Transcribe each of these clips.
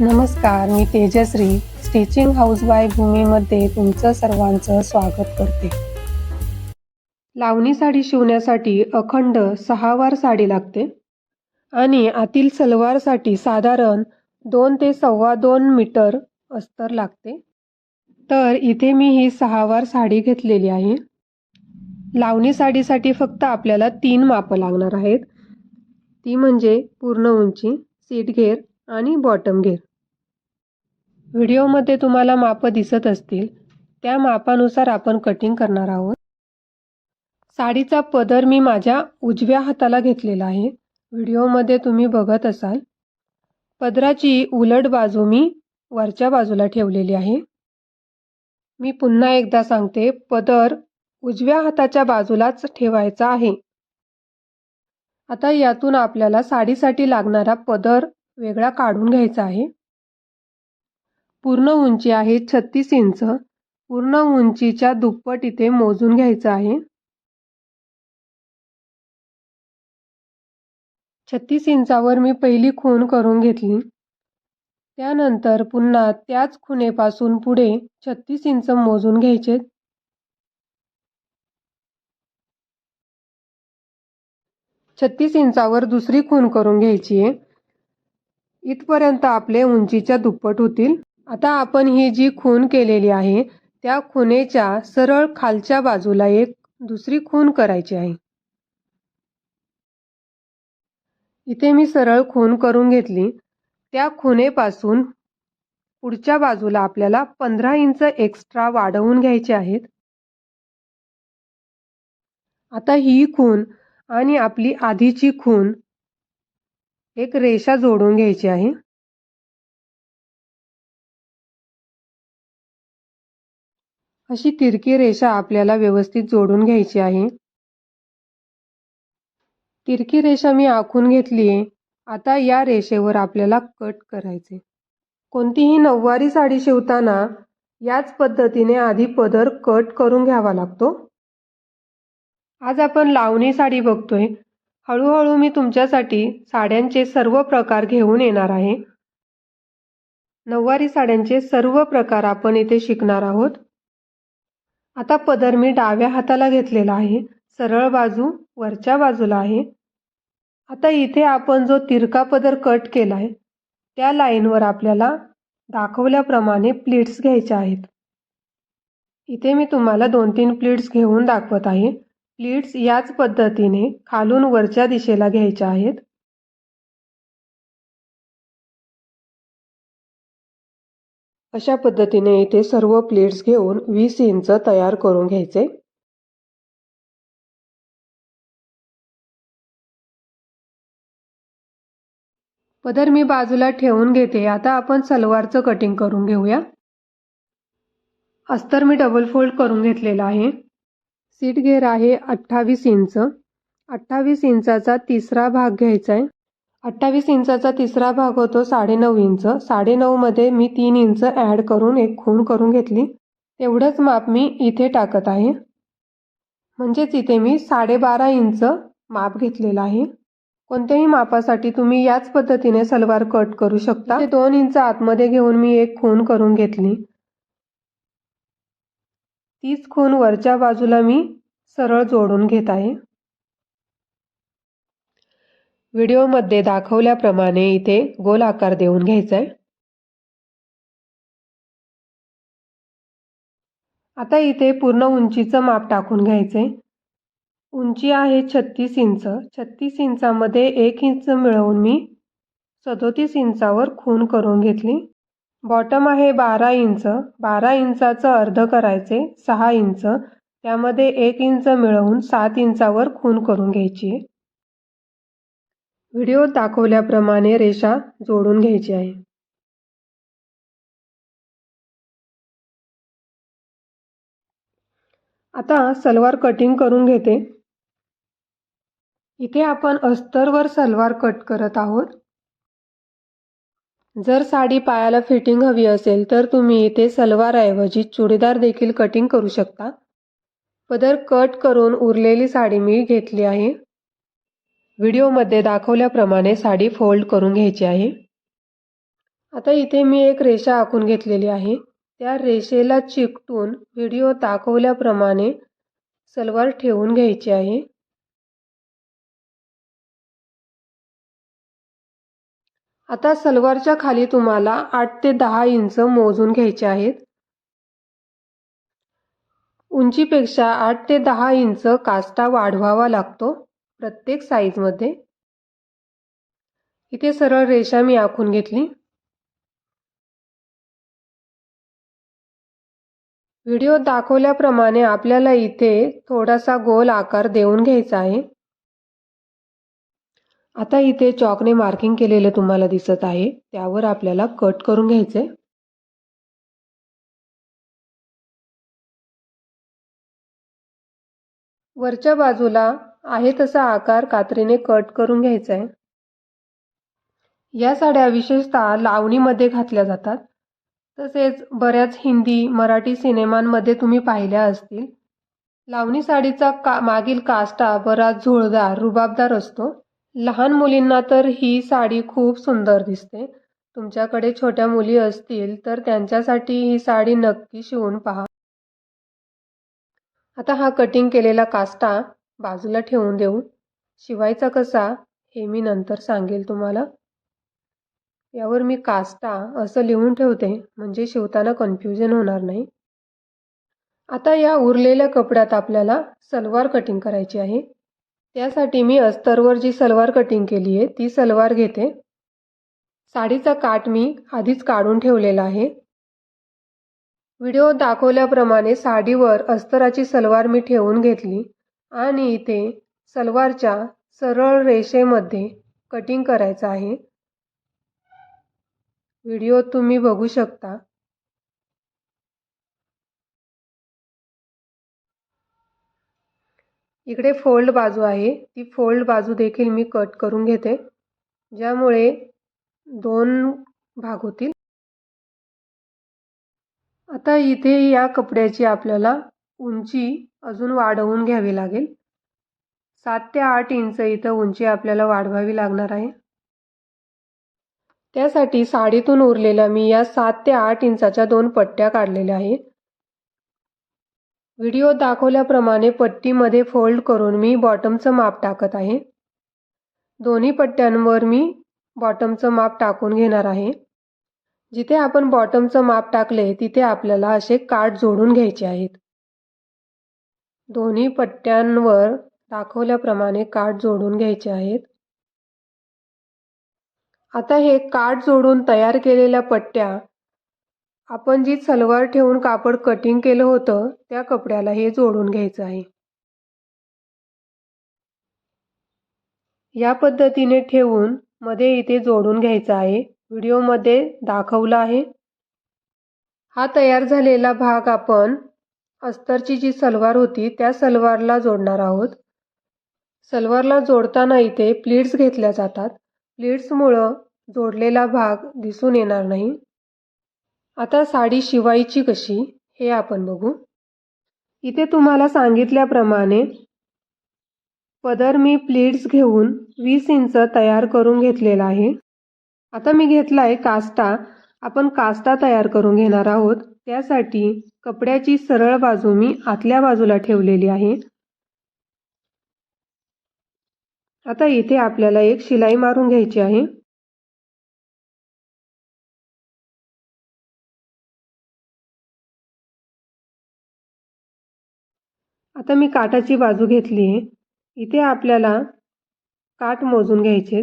नमस्कार मी Tejashri stitching house by भूमीमध्ये तुमचं सर्वांचं स्वागत करते. लावणी साडी शिवण्यासाठी अखंड सहा वार साडी लागते आणि आतील सलवारसाठी साधारण दोन ते सव्वा दोन मीटर अस्तर लागते. तर इथे मी ही सहा वार साडी घेतलेली आहे. लावणी साडीसाठी फक्त आपल्याला तीन मापं लागणार आहेत. ती म्हणजे पूर्ण उंची सीट घेर आणि बॉटम घेर व्हिडिओमध्ये तुम्हाला मापं दिसत असतील. त्या मापानुसार आपण कटिंग करणार आहोत. साडीचा पदर मी माझ्या उजव्या हाताला घेतलेला आहे. व्हिडिओमध्ये तुम्ही बघत असाल. पदराची उलट बाजू मी वरच्या बाजूला ठेवलेली आहे. मी पुन्हा एकदा सांगते पदर उजव्या हाताच्या बाजूलाच ठेवायचा आहे. आता यातून आपल्याला साडीसाठी लागणारा पदर वेगळा काढून घ्यायचा आहे. पूर्ण उंची आहे छत्तीस इंच. पूर्ण उंचीच्या दुप्पट इथे मोजून घ्यायचं आहे. छत्तीस इंचावर मी पहिली खून करून घेतली. त्यानंतर पुन्हा त्याच खुणेपासून पुढे छत्तीस इंच मोजून घ्यायचे. छत्तीस इंचावर दुसरी खून करून घ्यायची आहे. इथपर्यंत आपले उंचीच्या दुप्पट होतील. आता आपण ही जी खून केलेली आहे त्या खुनेच्या सरळ खालच्या बाजूला एक दुसरी खून करायची आहे. इथे मी सरळ खून करून घेतली. त्या खुनेपासून पुढच्या बाजूला आपल्याला पंधरा इंच एक्स्ट्रा वाढवून घ्यायचे आहेत. आता ही खून आणि आपली आधीची खून एक रेषा जोडून घ्यायची आहे. अशी तिरकी रेषा आपल्याला व्यवस्थित जोडून घ्यायची आहे. तिरकी रेषा मी आखून घेतली. आहे आता या रेषेवर आपल्याला कट करायचे. कोणतीही नऊवारी साडी शिवताना याच पद्धतीने आधी पदर कट करून घ्यावा लागतो. आज आपण लावणी साडी बघतोय. हळूहळू मी तुमच्यासाठी साड्यांचे सर्व प्रकार घेऊन येणार आहे. नऊवारी साड्यांचे सर्व प्रकार आपण इथे शिकणार आहोत. आता पदर मी डाव्या हाताला घेतलेला आहे. सरळ बाजू वरच्या बाजूला आहे. आता इथे आपण जो तिरका पदर कट केला आहे त्या लाईनवर आपल्याला दाखवल्याप्रमाणे प्लीट्स घ्यायच्या आहेत. इथे मी तुम्हाला दोन तीन प्लीट्स घेऊन दाखवत आहे. प्लीट्स याच पद्धतीने खालून वरच्या दिशेला घ्यायच्या आहेत. अशा पद्धतीने इथे सर्व प्लेट्स घेऊन वीस इंच तयार करून घ्यायचे. पदर मी बाजूला ठेवून घेते. आता आपण सलवारचं कटिंग करून घेऊया. अस्तर मी डबल फोल्ड करून घेतलेलं आहे. सीट घेर आहे अठ्ठावीस इंच. अठ्ठावीस इंचाचा तिसरा भाग घ्यायचा आहे. अठ्ठावीस इंचाचा तिसरा भाग होतो साडेनऊ इंच. साडेनऊमध्ये मी तीन इंच ॲड करून एक खूण करून घेतली. तेवढंच माप मी इथे टाकत आहे. म्हणजेच इथे मी साडेबारा इंच माप घेतलेलं आहे. कोणत्याही मापासाठी तुम्ही याच पद्धतीने सलवार कट करू शकता. दोन इंच आतमध्ये घेऊन मी एक खून करून घेतली. तीच खून वरच्या बाजूला मी सरळ जोडून घेत आहे. व्हिडिओमध्ये दाखवल्याप्रमाणे इथे गोल आकार देऊन घ्यायचा आहे आता इथे पूर्ण उंचीचं माप टाकून घ्यायचंय. उंची आहे छत्तीस इंच. छत्तीस इंचामध्ये एक इंच मिळवून मी सदोतीस इंचावर खून करून घेतली. बॉटम आहे बारा इंच. बारा इंचाचं अर्ध करायचे सहा इंच. त्यामध्ये एक इंच मिळवून सात इंचावर खून करून घ्यायची. आहे व्हिडिओ दाखवल्याप्रमाणे रेषा जोडून घ्यायची आहे. आता सलवार कटिंग करून घेते. इथे आपण अस्तरवर सलवार कट करत आहोत. जर साडी पायाला फिटिंग हवी असेल तर तुम्ही इथे सलवारऐवजी चुडीदार देखील कटिंग करू शकता. पदर कट करून उरलेली साडी मी घेतली आहे. व्हिडिओमध्ये दाखवल्याप्रमाणे साडी फोल्ड करून घ्यायची आहे. आता इथे मी एक रेषा आखून घेतलेली आहे. त्या रेषेला चिकटून व्हिडिओ दाखवल्याप्रमाणे सलवार ठेवून घ्यायची आहे. आता सलवारच्या खाली तुम्हाला आठ ते दहा इंच मोजून घ्यायचे आहेत. उंचीपेक्षा आठ ते दहा इंच कास्टा वाढवावा लागतो प्रत्येक साईजमध्ये इथे सरळ रेषा मी आखून घेतली. व्हिडिओ दाखवल्याप्रमाणे आपल्याला इथे थोडासा गोल आकार देऊन घ्यायचा आहे. आता इथे चॉकने मार्किंग केलेलं तुम्हाला दिसत आहे. त्यावर आपल्याला कट करून घ्यायचे वरच्या बाजूला आहे तसा आकार कात्रीने कट करून घ्यायचा आहे या साड्या विशेषतः लावणीमध्ये घातल्या जातात. तसेच बऱ्याच हिंदी मराठी सिनेमांमध्ये तुम्ही पाहिल्या असतील. लावणी साडीचा का मागील काष्टा बराच झुळदार रुबाबदार असतो. लहान मुलींना तर ही साडी खूप सुंदर दिसते. तुमच्याकडे छोट्या मुली असतील तर त्यांच्यासाठी ही साडी नक्की शिवून पहा. आता हा कटिंग केलेला कास्टा बाजूला ठेवून देऊ. शिवायचा कसा हे मी नंतर सांगेल तुम्हाला. यावर मी कास्टा असं लिहून ठेवते म्हणजे शिवताना कन्फ्युजन होणार नाही. आता या उरलेल्या कपड्यात आपल्याला सलवार कटिंग करायची आहे. त्यासाठी मी अस्तरवर जी सलवार कटिंग केली आहे ती सलवार घेते. साडीचा काट मी आधीच काढून ठेवलेला आहे. व्हिडिओ दाखवल्याप्रमाणे साडीवर अस्तराची सलवार मी ठेवून घेतली आणि इथे सलवारच्या सरळ रेषेमध्ये कटिंग करायचं आहे. व्हिडिओ तुम्ही बघू शकता. इकडे फोल्ड बाजू आहे. ती फोल्ड बाजू देखील मी कट करून घेते. ज्यामुळे दोन भाग होतील. आता इथे या कपड्याची आपल्याला उंची अजून वाढवून घ्यावी लागेल. सात ते आठ इंच इथं उंची आपल्याला वाढवावी लागणार आहे. त्यासाठी साडीतून उरलेल्या मी या सात ते आठ इंचाच्या दोन पट्ट्या काढलेल्या आहे. व्हिडिओ दाखवल्याप्रमाणे पट्टीमध्ये फोल्ड करून मी बॉटमचं माप टाकत आहे. दोन्ही पट्ट्यांवर मी बॉटमचं माप टाकून घेणार आहे. जिथे आपण बॉटमचं माप टाकले तिथे आपल्याला असे कार्ड जोडून घ्यायचे आहेत. दोन्ही पट्ट्यांवर दाखवल्याप्रमाणे काठ जोडून घ्यायचे आहेत. आता हे काठ जोडून तयार केलेल्या पट्ट्या आपण जी सलवार ठेवून कापड कटिंग केलं होतं त्या कपड्याला हे जोडून घ्यायचं आहे. या पद्धतीने ठेवून मध्ये इथे जोडून घ्यायचं आहे. व्हिडिओमध्ये दाखवला आहे. हा तयार झालेला भाग आपण अस्तरची जी सलवार होती त्या सलवारला जोडणार आहोत. सलवारला जोडताना इथे प्लीट्स घेतल्या जातात. प्लीट्समुळं जोडलेला भाग दिसून येणार नाही. आता साडी शिवायची कशी हे आपण बघू. इथे तुम्हाला सांगितल्याप्रमाणे पदर मी प्लीट्स घेऊन वीस इंच तयार करून घेतलेला आहे. आता मी घेतला आहे कास्टा. आपण कास्टा तयार करून घेणार आहोत. त्यासाठी कपड्याची सरळ बाजू मी आतल्या बाजूला ठेवलेली आहे. आता इथे आपल्याला एक शिलाई मारून घ्यायची आहे. आता मी काटाची बाजू घेतली. आहे इथे आपल्याला काठ मोजून घ्यायचे.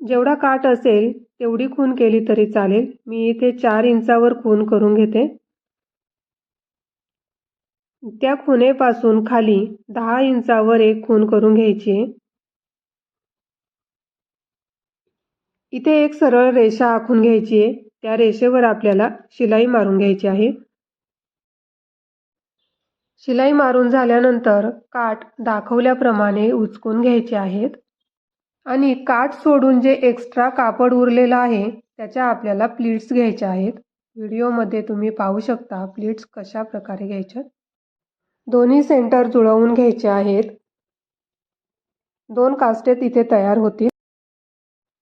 जेवढा काठ असेल तेवढी खून केली तरी चालेल. मी इथे चार इंचावर खून करून घेते. त्या खुनेपासून खाली दहा इंचावर एक खून करून घ्यायची. आहे इथे एक सरळ रेषा आखून घ्यायची. आहे त्या रेषेवर आपल्याला शिलाई मारून घ्यायची आहे. शिलाई मारून झाल्यानंतर काठ दाखवल्याप्रमाणे उचकून घ्यायचे आहेत. आणि काठ सोडून जे एक्स्ट्रा कापड उरलेलं आहे त्याच्या आपल्याला प्लीट्स घ्यायच्या आहेत. व्हिडिओमध्ये तुम्ही पाहू शकता प्लीट्स कशा प्रकारे घ्यायच्या. दोन्ही सेंटर जुळवून घ्यायचे आहेत. दोन कास्टे तिथे तयार होतील.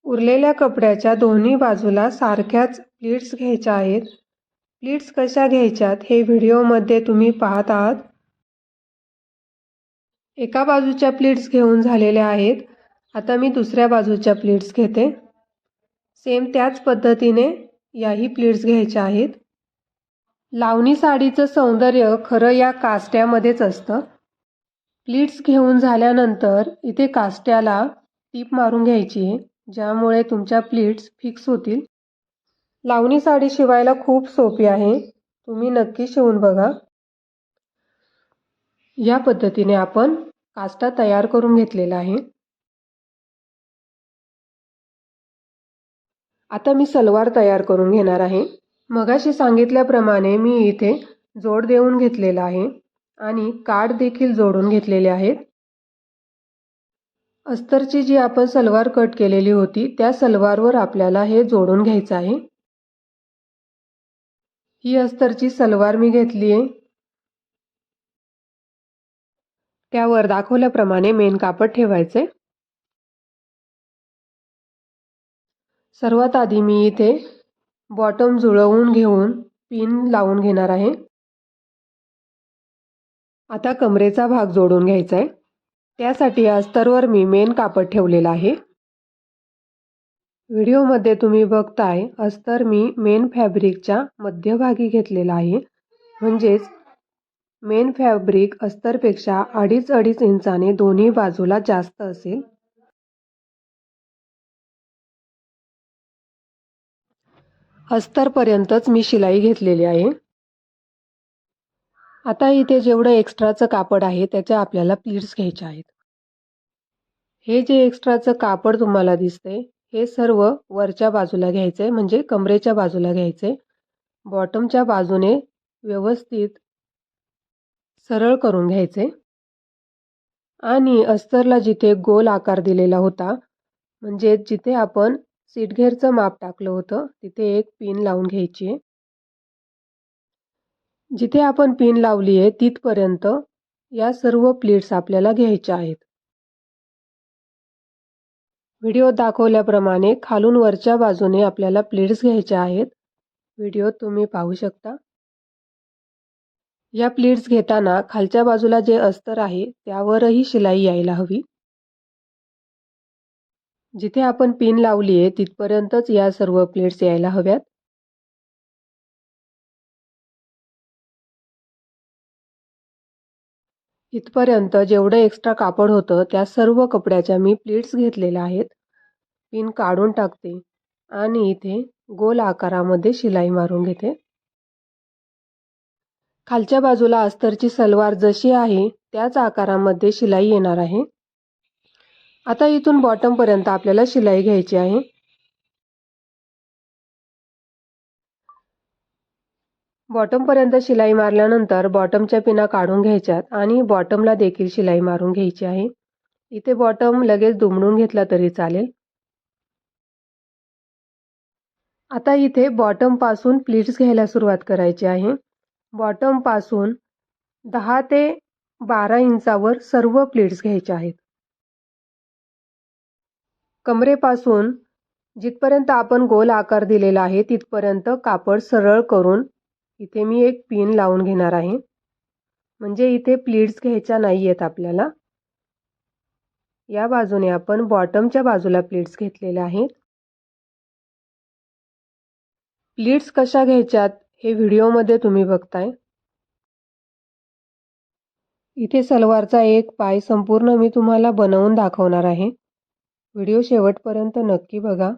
उरलेल्या कपड्याच्या दोन्ही बाजूला सारख्याच प्लीट्स घ्यायच्या आहेत. प्लीट्स कशा घ्यायच्यात हे व्हिडिओमध्ये तुम्ही पाहत आहात. एका बाजूच्या प्लीट्स घेऊन झालेल्या आहेत. आता मी दुसऱ्या बाजूच्या प्लीट्स घेते. सेम त्याच पद्धतीने याही प्लीट्स घ्यायच्या आहेत. लावणी साडीचं सौंदर्य खरं या कास्ट्यामध्येच असतं. प्लीट्स घेऊन झाल्यानंतर इथे कास्ट्याला टीप मारून घ्यायची आहे ज्यामुळे तुमच्या प्लीट्स फिक्स होतील. लावणी साडी शिवायला खूप सोपी आहे. तुम्ही नक्की शिवून बघा. या पद्धतीने आपण कास्टा तयार करून घेतलेला आहे. आता मी सलवार तयार करून घेणार आहे. मगाशी सांगितल्याप्रमाणे मी इथे जोड देऊन घेतलेला आहे आणि काठ देखील जोडून घेतलेले आहेत. अस्तरची जी आपण सलवार कट केलेली होती त्या सलवारवर आपल्याला हे जोडून घ्यायचं आहे. ही अस्तरची सलवार मी घेतली आहे. त्यावर दाखवल्याप्रमाणे मेन कापड ठेवायचे. सर्वात आधी मी इथे बॉटम जुळवून घेऊन पिन लावून घेणार आहे. आता कमरेचा भाग जोडून घ्यायचा आहे. त्यासाठी अस्तरवर मी मेन कापड ठेवलेलं आहे. व्हिडिओमध्ये तुम्ही बघताय अस्तर मी मेन फॅब्रिकच्या मध्यभागी घेतलेला आहे. म्हणजेच मेन फॅब्रिक अस्तरपेक्षा अडीच अडीच इंचाने दोन्ही बाजूला जास्त असेल. अस्तरपर्यंतच मी शिलाई घेतलेली आहे. आता इथे जेवढं एक्स्ट्राचं कापड आहे त्याच्या आपल्याला प्लीट्स घ्यायच्या आहेत. हे जे एक्स्ट्राचं कापड तुम्हाला दिसते हे सर्व वरच्या बाजूला घ्यायचं आहे म्हणजे कमरेच्या बाजूला घ्यायचं. आहे बॉटमच्या बाजूने व्यवस्थित सरळ करून घ्यायचे. आणि अस्तरला जिथे गोल आकार दिलेला होता म्हणजे जिथे आपण सीटघेरचं माप टाकलं होतं तिथे एक पिन लावून घ्यायची. आहे जिथे आपण पिन लावली आहे तिथपर्यंत या सर्व प्लेट्स आपल्याला घ्यायच्या आहेत. व्हिडिओ दाखवल्याप्रमाणे खालून वरच्या बाजूने आपल्याला प्लेट्स घ्यायच्या आहेत. व्हिडिओ तुम्ही पाहू शकता. या प्लीट्स घेताना खालच्या बाजूला जे अस्तर आहे त्यावरही शिलाई यायला हवी. जिथे आपण पिन लावली आहे तिथपर्यंतच या सर्व प्लेट्स यायला हव्यात. इथपर्यंत जेवढं एक्स्ट्रा कापड होतं त्या सर्व कपड्याच्या मी प्लीट्स घेतलेल्या आहेत. पिन काढून टाकते आणि इथे गोल आकारामध्ये शिलाई मारून घेते. खालच्या बाजूला अस्तरची सलवार जशी आहे त्याच आकारामध्ये शिलाई येणार आहे. आता इथून बॉटमपर्यंत आपल्याला शिलाई घ्यायची आहे. बॉटमपर्यंत शिलाई मारल्यानंतर बॉटमच्या पिना काढून घ्यायच्यात आणि बॉटमला देखील शिलाई मारून घ्यायची आहे. इथे बॉटम लगेच दुमडून घेतला तरी चालेल. आता इथे बॉटमपासून प्लीट्स घ्यायला सुरुवात करायची आहे. बॉटमपासून दहा ते बारा इंचावर सर्व प्लीट्स घ्यायच्या आहेत. कमरेपासून जिथपर्यंत आपण गोल आकार दिलेला आहे तिथपर्यंत कापड सरळ करून इथे मी एक पिन लावून घेणार आहे. म्हणजे इथे प्लीट्स घ्यायच्या नाही आहेत आपल्याला. या बाजूने आपण बॉटमच्या बाजूला प्लीट्स घेतलेल्या आहेत. प्लीट्स कशा घ्यायच्यात हे व्हिडिओमध्ये तुम्ही बघताय. इथे सलवारचा एक पाय संपूर्ण मी तुम्हाला बनवून दाखवणार आहे. व्हिडिओ शेवटपर्यंत नक्की बघा.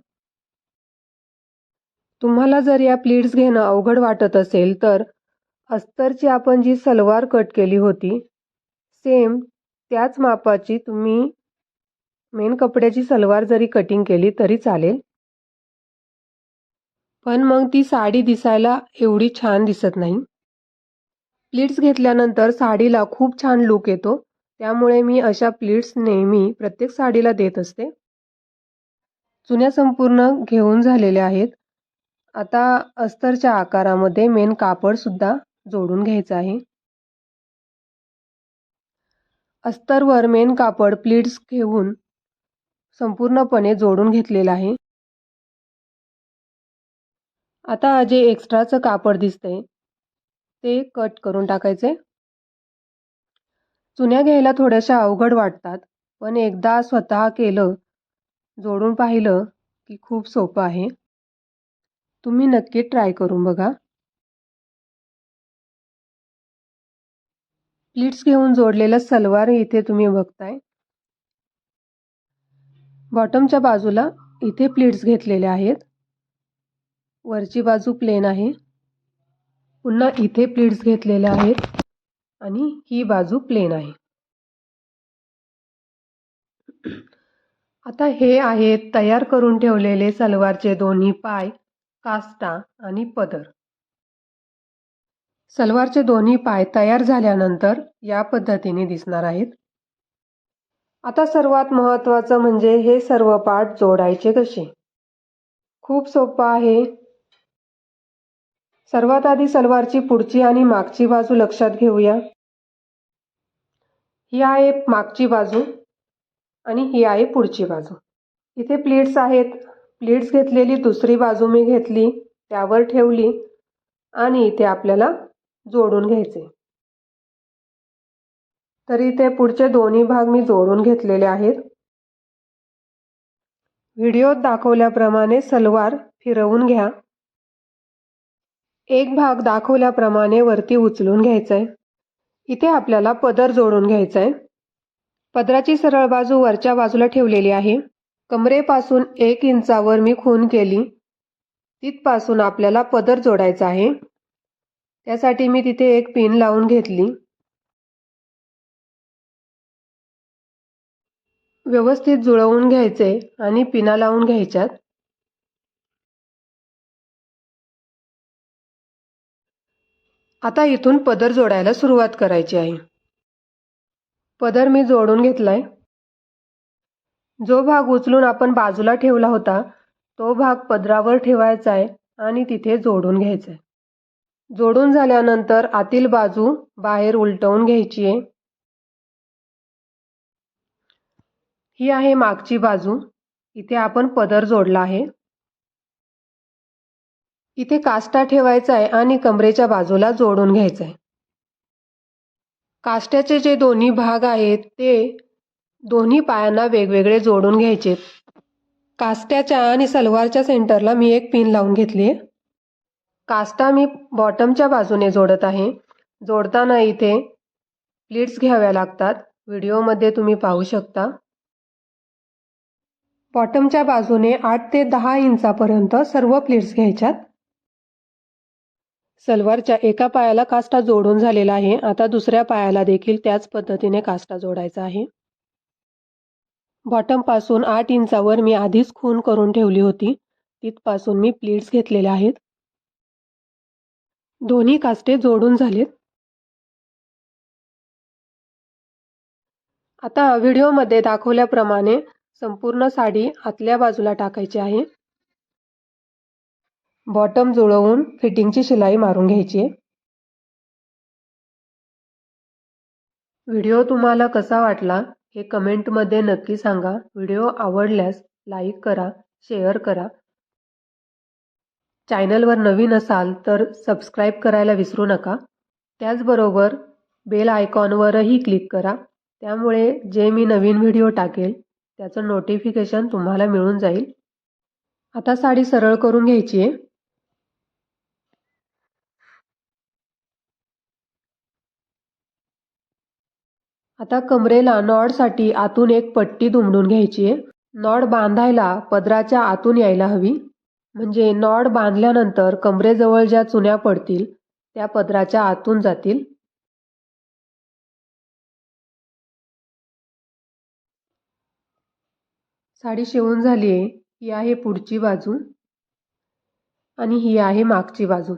तुम्हाला जर या प्लीट्स घेणं अवघड वाटत असेल तर अस्तरची आपण जी सलवार कट केली होती सेम त्याच मापाची तुम्ही मेन कपड्याची सलवार जरी कटिंग केली तरी चालेल. पण मग ती साडी दिसायला एवढी छान दिसत नाही. प्लीट्स घेतल्यानंतर साडीला खूप छान लुक येतो त्यामुळे मी अशा प्लीट्स नेहमी प्रत्येक साडीला देत असते. जुन्या संपूर्ण घेऊन झालेल्या आहेत. आता अस्तरच्या आकारामध्ये मेन कापडसुद्धा जोडून घ्यायचं आहे. अस्तरवर मेन कापड प्लीट्स घेऊन संपूर्णपणे जोडून घेतलेलं आहे. आता जे एक्स्ट्राचं कापड दिसतंय ते कट करून टाकायचे चुन्या घ्यायला थोड्याशा अवघड वाटतात पण एकदा स्वतः केलं जोडून पाहिलं की खूप सोपं आहे. तुम्ही नक्की ट्राय करून बघा. प्लीट्स घेऊन जोडलेला सलवार इथे तुम्ही बघताय. बॉटमच्या बाजूला इथे प्लीट्स घेतलेले आहेत. वरची बाजू प्लेन आहे. पुन्हा इथे प्लीट्स घेतलेल्या आहेत आणि ही बाजू प्लेन आहे. आता हे आहेत तयार करून ठेवलेले सलवारचे दोन्ही पाय. कास्टा आणि पदर. सलवारचे दोन्ही पाय तयार झाल्यानंतर या पद्धतीने दिसणार आहेत. आता सर्वात महत्त्वाचं म्हणजे हे सर्व पार्ट जोडायचे कसे? खूप सोपं आहे. सर्वात आधी सलवारची पुढची आणि मागची बाजू लक्षात घेऊया. ही आहे मागची बाजू आणि ही आहे पुढची बाजू. इथे प्लेट्स आहेत. प्लेट्स घेतलेली दुसरी बाजू मी घेतली त्यावर ठेवली आणि इथे आपल्याला जोडून घ्यायचे. तर इथे पुढचे दोन्ही भाग मी जोडून घेतलेले आहेत. व्हिडिओत दाखवल्याप्रमाणे सलवार फिरवून घ्या. एक भाग दाखवल्याप्रमाणे वरती उचलून घ्यायचा आहे इथे आपल्याला पदर जोडून घ्यायचा आहे पदराची सरळ बाजू वरच्या बाजूला ठेवलेली आहे. कमरेपासून एक इंचावर मी खून केली. तिथपासून आपल्याला पदर जोडायचा आहे. त्यासाठी मी तिथे एक पिन लावून घेतली. व्यवस्थित जुळवून घ्यायचे आणि पिना लावून घ्यायच्यात. आता इथून पदर जोडायला सुरुवात करायची आहे. पदर मी जोडून घेतलाय. जो भाग उचलून आपण बाजूला ठेवला होता तो भाग पदरावर ठेवायचा आहे आणि तिथे जोडून घ्यायचा आहे. जोडून झाल्यानंतर आतील बाजू बाहेर उलटवून घ्यायची आहे. ही आहे मागची बाजू. इथे आपण पदर जोडला आहे. इथे कास्टा ठेवायचा आहे आणि कमरेच्या बाजूला जोडून घ्यायचं आहे. कास्ट्याचे जे दोन्ही भाग आहेत ते दोन्ही पायांना वेगवेगळे जोडून घ्यायचे. कास्ट्याच्या आणि सलवारच्या सेंटरला मी एक पिन लावून घेतली. आहे कास्टा मी बॉटमच्या बाजूने जोडत आहे. जोडताना इथे प्लीट्स घ्याव्या लागतात. व्हिडिओमध्ये तुम्ही पाहू शकता. बॉटमच्या बाजूने आठ ते दहा इंचापर्यंत सर्व प्लीट्स घ्यायच्यात. सलवारच्या एका पायाला कास्टा जोडून झालेला आहे. आता दुसऱ्या पायाला देखील त्याच पद्धतीने कास्टा जोडायचा आहे. बॉटमपासून आठ इंचावर मी आधीच खून करून ठेवली होती. तिथपासून मी प्लीट्स घेतलेल्या आहेत. दोन्ही कास्टे जोडून झालेत. आता व्हिडिओमध्ये दाखवल्याप्रमाणे संपूर्ण साडी आतल्या बाजूला टाकायची आहे. बॉटम जुळवून फिटिंगची शिलाई मारून घ्यायची आहे. व्हिडिओ तुम्हाला कसा वाटला? हे कमेंटमध्ये नक्की सांगा. व्हिडिओ आवडल्यास लाईक करा शेअर करा. चॅनलवर नवीन असाल तर सबस्क्राईब करायला विसरू नका. त्याचबरोबर बेल आयकॉनवरही क्लिक करा. त्यामुळे जे मी नवीन व्हिडिओ टाकेल त्याचं नोटिफिकेशन तुम्हाला मिळून जाईल. आता साडी सरळ करून घ्यायची आहे. आता कमरेला नॉडसाठी आतून एक पट्टी दुमडून घ्यायची आहे. नॉड बांधायला पदराच्या आतून यायला हवी. म्हणजे नॉड बांधल्यानंतर कमरेजवळ ज्या चुन्या पडतील त्या पदराच्या आतून जातील. साडी शिवून झाली आहे. ही आहे पुढची बाजू. आणि ही आहे मागची बाजू.